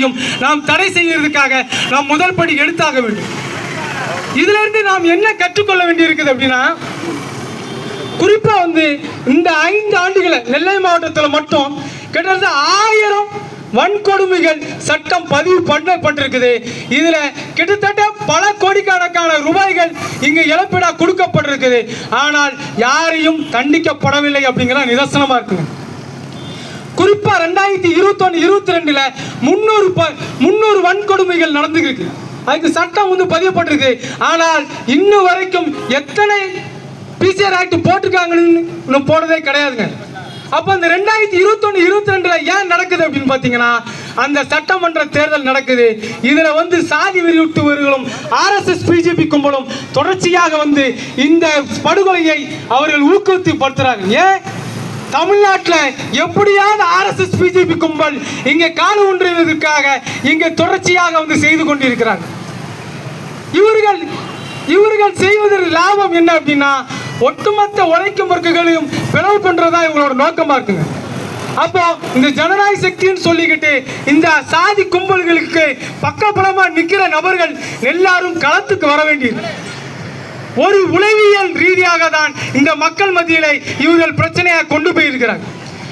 அனைத்தையும் நாம் தடை செய்யறதுக்காக நாம் முதல் படி எடுத்தாக வேண்டும். இதுல இருந்து நாம் என்ன கற்றுக்கொள்ள வேண்டியிருக்குது அப்படின்னா குறிப்பா வந்து இந்த ஐந்து ஆண்டுகளை நெல்லை மாவட்டத்தில் மட்டும் கிட்டத்தட்ட ஆயிரம் வன்கொடுமைகள் சட்டம் பதிவு பண்ணப்பட்டிருக்குது. இதுல கிட்டத்தட்ட பல கோடிக்கணக்கான ரூபாய்கள் இங்கு இழப்பீடா கொடுக்கப்பட்டிருக்குது. ஆனால் யாரையும் தண்டிக்கப்படவில்லை அப்படிங்கிற நிதர்சனமா இருக்குங்க. குறிப்பா ரெண்டாயிரத்தி இருபத்தொன்னு இருபத்தி ரெண்டுல முன்னூறு ப- முன்னூறு வன்கொடுமைகள் நடந்துருக்கு அதுக்கு சட்டம் வந்து பதியப்பட்டிருக்கு. ஆனால் இன்னும் வரைக்கும் எத்தனை பிசிஆர் ஆக்ட் போட்டிருக்காங்கன்னு போனதே கிடையாதுங்க. அப்போ அந்த ரெண்டாயிரத்தி இருபத்தொன்று இருபத்தி ரெண்டுல ஏன் நடக்குது அப்படின்னு பார்த்தீங்கன்னா அந்த சட்டமன்ற தேர்தல் நடக்குது. இதுல வந்து சாதி வெறியூட்டுவர்களும் ஆர்எஸ்எஸ் பிஜேபி கும்பலும் தொடர்ச்சியாக வந்து இந்த படுகொலையை அவர்கள் ஊக்குவித்து படுத்துறாங்க. ஏன்? தமிழ்நாட்டில் எப்படியாவது ஆர்எஸ்எஸ் பிஜேபி கும்பல் இங்கே காண ஒன்றுவதற்காக இங்கே தொடர்ச்சியாக வந்து செய்து கொண்டிருக்கிறாங்க. இவர்கள் இவர்கள் செய்வதற்கு லாபம் என்ன அப்படின்னா ஒட்டுமொத்த உழைக்கும் வர்க்கங்களையும் பிளவு பண்ணுறதா இவங்களோட நோக்கமாக இருக்குங்க. அப்போ இந்த ஜனநாயக சக்தின்னு சொல்லிக்கிட்டு இந்த சாதி கும்பல்களுக்கு பக்கபலமா நிக்கிற நபர்கள் எல்லாரும் களத்துக்கு வர வேண்டியது ஒரு உளவியல் ரீதியாக தான் இந்த மக்கள் மத்தியிலே இவர்கள் பிரச்சனையாக கொண்டு போயிருக்கிறார்கள்.